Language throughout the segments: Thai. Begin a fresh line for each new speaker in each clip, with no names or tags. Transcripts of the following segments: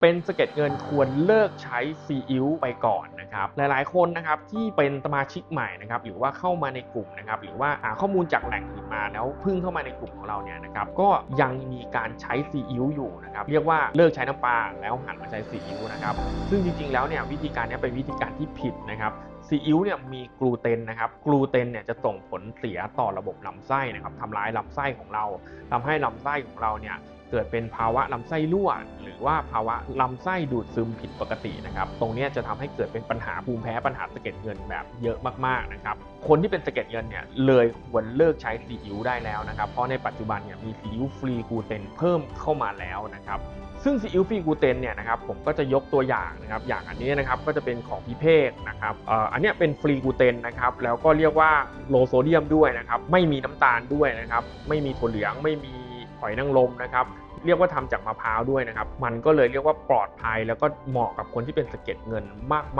เป็นสะเก็ดเงินควรเลิกใช้ซีอิ๊วไปก่อนนะครับหลายๆคนนะครับที่เป็นสมาชิกใหม่นะครับหรือว่าเข้ามาในกลุ่มนะครับหรือว่าหาข้อมูลจากแหล่งอื่นมาแล้วพิ่งเข้ามาในกลุ่มของเราเนี่ยนะครับก็ยังมีการใช้ซีอิ๊วอยู่นะครับเรียกว่าเลิกใช้น้ำปลาแล้วหันมาใช้ซีอิ๊วนะครับซึ่งจริงๆแล้วเนี่ยวิธีการนี้เป็นวิธีการที่ผิดนะครับซีอิ๊วเนี่ยมีกลูเตนนะครับกลูเตนเนี่ยจะส่งผลเสียต่อระบบลำไส้นะครับทำร้ายลำไส้ของเราทำให้ลำไส้ของเราเนี่ย เกิดเป็นภาวะลำไส้รั่ว หรือว่าภาวะลำไส้ดูดซึมผิดปกตินะครับ ตรงนี้จะทำให้เกิดเป็นปัญหาภูมิแพ้ปัญหาสะเก็ดเงินแบบเยอะมากๆนะครับ คนที่เป็นสะเก็ดเงินเนี่ยเลยควรเลิกใช้ซีอิ๊วได้แล้วนะครับ เพราะในปัจจุบันเนี่ยมีซีอิ๊วฟรีกลูเตนเพิ่มเข้ามาแล้วนะครับซึ่งซีอิ๊วฟรีกลูเตนเนี่ยนะครับผมก็จะยกตัวอย่างนะครับอย่างอันนี้นะครับก็จะเป็นของพิเภกนะครับเอ่ออันนี้เป็นฟรีกลูเตนนะครับแล้วก็เรียกว่าโลโซเดียมด้วยนะครับไม่มีน้ำตาลด้วยนะครับไม่มีถั่วเหลืองไม่มี หอยนางรมนะครับเรียกว่าทำจากมะพร้าวด้วยนะครับมันก็เลยเรียกว่าปลอดภัยแล้วก็เหมาะกับคนที่เป็นสะเก็ดเงิน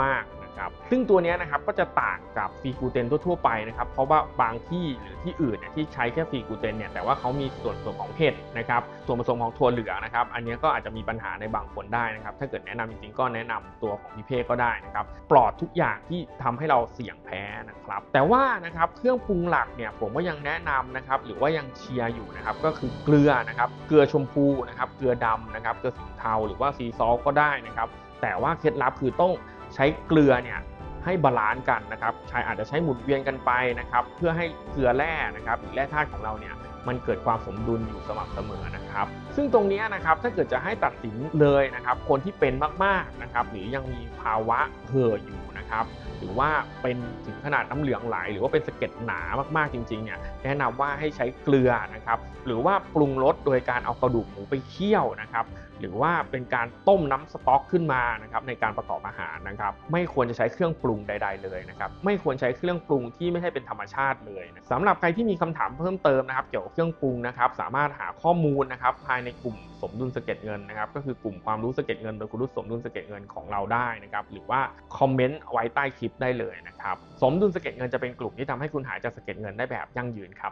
มากๆ นะครับซึ่งตัวนี้นะครับก็จะต่างกับฟีกูเตนทั่วๆไปนะครับเพราะว่าบางที่หรือที่อื่นเนี่ยที่ใช้แค่ฟีกูเตนเนี่ยแต่ว่าเขามีส่วนผสมของเห็ดนะครับส่วนผสมของถั่วเหลืองนะครับอันนี้ก็อาจจะมีปัญหาในบางคนได้นะครับถ้าเกิดแนะนำจริงๆก็แนะนำตัวของพิเภกก็ได้นะครับปลอดทุกอย่างที่ทำให้เราเสี่ยงแพ้นะครับแต่ว่านะครับเครื่องปรุงหลักเนี่ยผมก็ยังแนะนำนะครับหรือว่ายังเชียร์อยู่นะครับก็คือเกลือนะครับเกลือชมพูนะครับเกลือดำนะครับเกลือสีเทาหรือว่าซีซอลก็ได้นะครับแต่ว่าเคล็ดลับคือต้อง ใช้เกลือเนี่ยให้บาลานซ์กันนะครับใช้อาจจะใช้หมุนเวียนกันไปนะครับ เพื่อให้เกลือแร่นะครับหรือแร่ธาตุของเราเนี่ย มันเกิดความสมดุลอยู่สม่ำเสมอนะครับ ซึ่งตรงนี้นะครับถ้าเกิดจะให้ตัดสินเลยนะครับ คนที่เป็นมากๆนะครับ หรือยังมีภาวะเห่ออยู่นะครับ หรือว่าเป็นถึงขนาดน้ำเหลืองไหล หรือว่าเป็นสะเก็ดหนามากๆจริงๆเนี่ยแนะนำว่าให้ใช้เกลือนะครับ หรือว่าปรุงรสโดยการเอากระดูกหมูไปเคี่ยวนะครับ หรือว่าเป็นการต้มน้ำสต๊อกขึ้นมานะครับในการประกอบอาหารนะครับ ไม่ควรจะใช้เครื่องปรุงใด ๆ เลยนะครับ ไม่ควรใช้เครื่องปรุงที่ไม่ใช่เป็นธรรมชาติเลยนะสำหรับใครที่มีคำถามเพิ่มเติมนะครับ เกี่ยวกับเครื่องปรุงนะครับสามารถหาข้อมูลนะครับภายในกลุ่มสมดุลสะเก็ดเงินนะครับก็คือกลุ่มความรู้สะเก็ดเงินโดยคุณรู้สมดุลสะเก็ดเงินของเราได้นะครับหรือว่าคอมเมนต์ไว้ใต้คลิปได้เลยนะครับสมดุลสะเก็ดเงินจะเป็นกลุ่มที่ทำให้คุณหายจากสะเก็ดเงินได้แบบยั่งยืนครับ